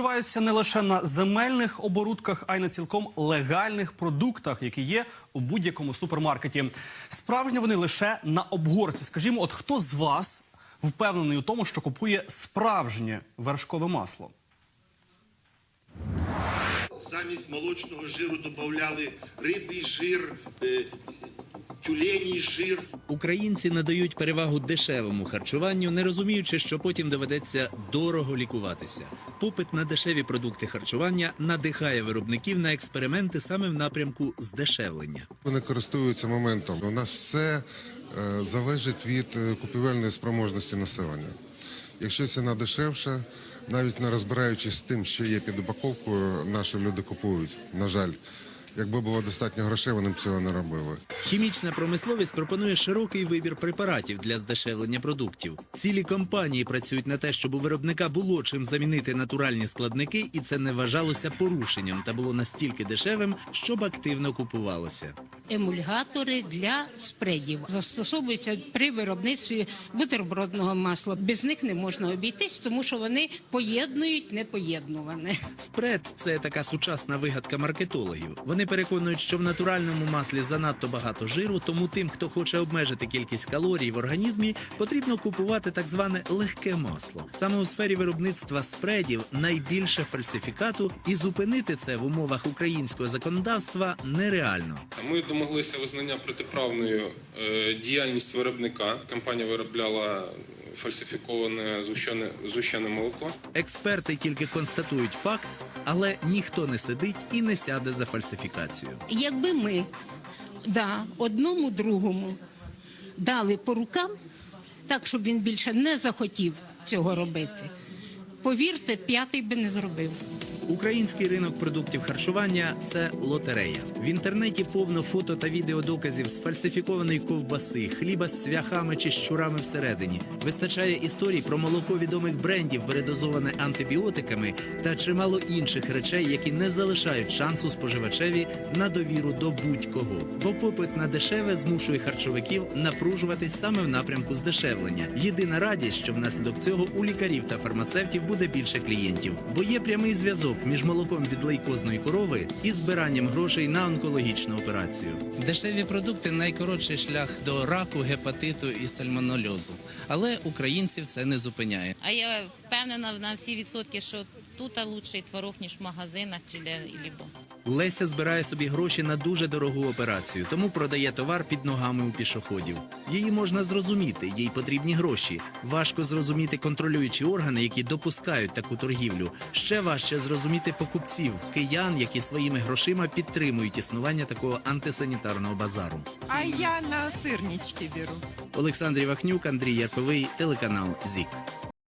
Відбуваються не лише на земельних оборудках, а й на цілком легальних продуктах, які є у будь-якому супермаркеті. Справжні вони лише на обгорці. Скажімо, от хто з вас впевнений у тому, що купує справжнє вершкове масло? Замість молочного жиру додавали рибий жир, тюленій жир. Українці надають перевагу дешевому харчуванню, не розуміючи, що потім доведеться дорого лікуватися. Попит на дешеві продукти харчування надихає виробників на експерименти саме в напрямку здешевлення. Вони користуються моментом. У нас все е, залежить від е, купівельної спроможності населення. Якщо ціна дешевша, навіть не розбираючись з тим, що є під упаковкою, наші люди купують. На жаль, якби було достатньо грошей, вони б цього не робили. Хімічна промисловість пропонує широкий вибір препаратів для здешевлення продуктів. Цілі компанії працюють на те, щоб у виробника було чим замінити натуральні складники, і це не вважалося порушенням та було настільки дешевим, щоб активно купувалося. Емульгатори для спредів. Застосовуються при виробництві бутербродного масла. Без них не можна обійтись, тому що вони поєднують непоєднуване. Спред це така сучасна вигадка маркетологів. Вони переконують, що в натуральному маслі занадто багато жиру, тому тим, хто хоче обмежити кількість калорій в організмі, потрібно купувати так зване легке масло. Саме у сфері виробництва спредів найбільше фальсифікату, і зупинити це в умовах українського законодавства нереально. Ми домоглися визнання протиправною е, діяльність виробника. Компанія виробляла фальсифіковане згущене, згущене молоко. Експерти тільки констатують факт, але ніхто не сидить і не сяде за фальсифікацію. Якби ми да, одному другому дали по рукам, так щоб він більше не захотів цього робити, повірте, п'ятий би не зробив. Український ринок продуктів харчування це лотерея. В інтернеті повно фото та відеодоказів з фальсифікованої ковбаси, хліба з цвяхами чи щурами всередині. Вистачає історій про молоко відомих брендів, передозоване антибіотиками та чимало інших речей, які не залишають шансу споживачеві на довіру до будь-кого. Бо попит на дешеве змушує харчовиків напружуватись саме в напрямку здешевлення. Єдина радість, що внаслідок цього у лікарів та фармацевтів буде більше клієнтів, бо є прямий зв'язок між молоком від лейкозної корови і збиранням грошей на онкологічну операцію. Дешеві продукти найкоротший шлях до раку, гепатиту і сальмонольозу, Але українців це не зупиняє. А я впевнена на всі відсотки, що тут лучший творог, ніж в магазинах чи де-либо. Леся збирає собі гроші на дуже дорогу операцію, тому продає товар під ногами у пішоходів. Її можна зрозуміти, їй потрібні гроші. Важко зрозуміти контролюючі органи, які допускають таку торгівлю. Ще важче зрозуміти покупців, киян, які своїми грошима підтримують існування такого антисанітарного базару. А я на сырнички беру. Олександр Івахнюк, Андрій Ярковий, телеканал ЗІК.